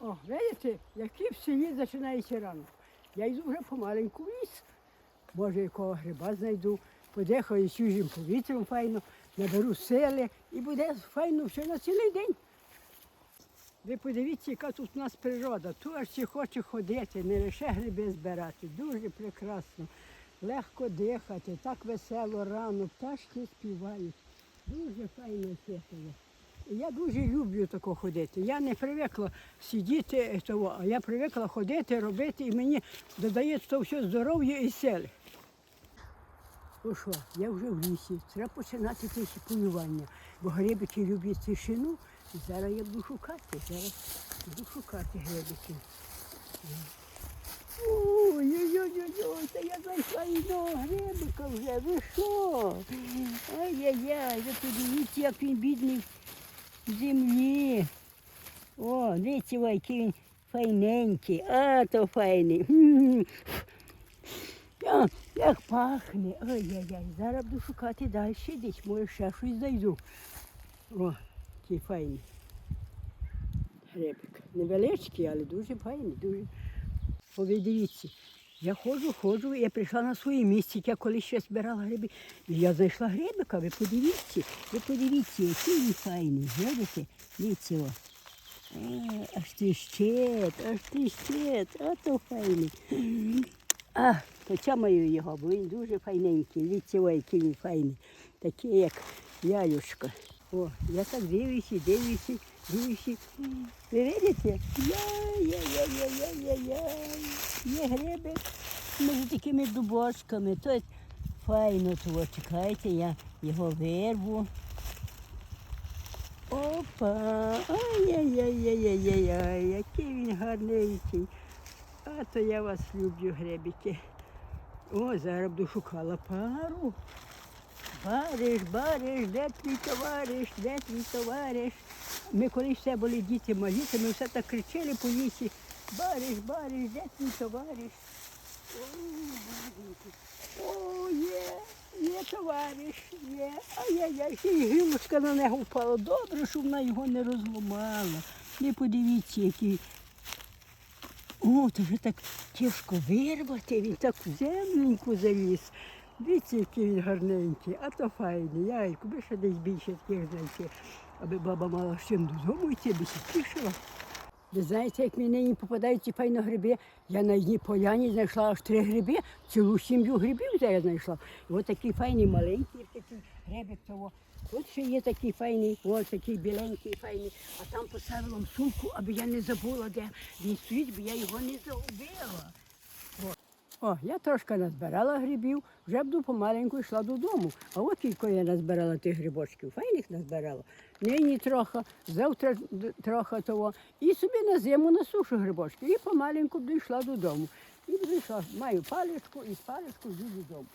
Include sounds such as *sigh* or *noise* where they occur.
О, видите, які в селі починається рано. Я йду вже помаленьку в ліс. Може, якого гриба знайду, подихаю свіжим повітрям файно, наберу сили і буде файно все на цілий день. Ви подивіться, яка тут у нас природа. Тут аж всі хоче ходити, не лише гриби збирати. Дуже прекрасно. Легко дихати, так весело рано, пташки співають. Дуже файно світло. І Я дуже люблю тако ходити. Я не привикла сидіти, е, того, а я привикла ходити, робити, і мені додає то все здоров'я і сили. Ну що, я вже в лісі, треба починати тихе полювання, бо грибики люблять тишину. І зараз я буду шукати, зараз буду шукати грибики. Ой-ой-ой, та я знайшла одного грибика вже, ви що? Ай-яй-яй, ви подивіться, як він бідний землі. О, дивіться, який він файненький, а то файний. *laughs* А, як пахне. Ой-яй-яй, зараз буду шукати далі, десь, може ще щось знайду. О, який файний. Грибик. Невеличкий, але дуже файний, дуже. О, ви дивіться, я ходжу, ходжу, я прийшла на своє місце, я колись ще збирала гриби. І я знайшла грибика, ви подивіться, ви подивіться, який він файний, видите? Дивіться. О. А, аж тріщить, аж тріщить, а то файний. А, почамаю його, бо він дуже файненький. Дивіться, який він файний. Такий, як яюшка. О, я так дивлюся, дивлюся, дивлюся. Ви видите? Яй-яй-яй-яй-яй-яй. Є гриби між такими дубочками. То файно того. Чекайте, я його вирву. Опа! Ай-яй-яй-яй-яй-яй, який він гарненький. А то я вас люблю, гребики. О, зараз буду шукала пару. Бариш, бариш, де твій товариш, де твій товариш? Ми коли ще були діти малі, то ми все так кричали по лісі. Бариш, бариш, де твій товариш? О, є, є товариш, є. Ай-яй-яй, ще й гілочка на нього впала. Добре, що вона його не розламала. Не подивіться, який. О, то вже так тяжко вирвати, він так в земленьку заліз. Дивіться, який він гарненький, а то файний. Яйку, би ще десь більше таких знайти, аби баба мала з чим додому йти, би тішила. Ви знаєте, як мені нині попадаються файно гриби. Я на одній поляні знайшла аж три гриби, цілу сім'ю грибів я знайшла. І от такий файний маленький такий грибик того. От ще є такий файний, ось такий біленький файний, а там поставила сумку, аби я не забула, де він стоїть, бо я його не загубила. О, я трошки назбирала грибів, вже буду помаленьку йшла додому. А от кілько я назбирала тих грибочків, файних назбирала. Нині трохи, завтра трохи того. І собі на зиму насушу грибочки. І помаленьку буду йшла додому. І буду маю паличку і паличку йду додому.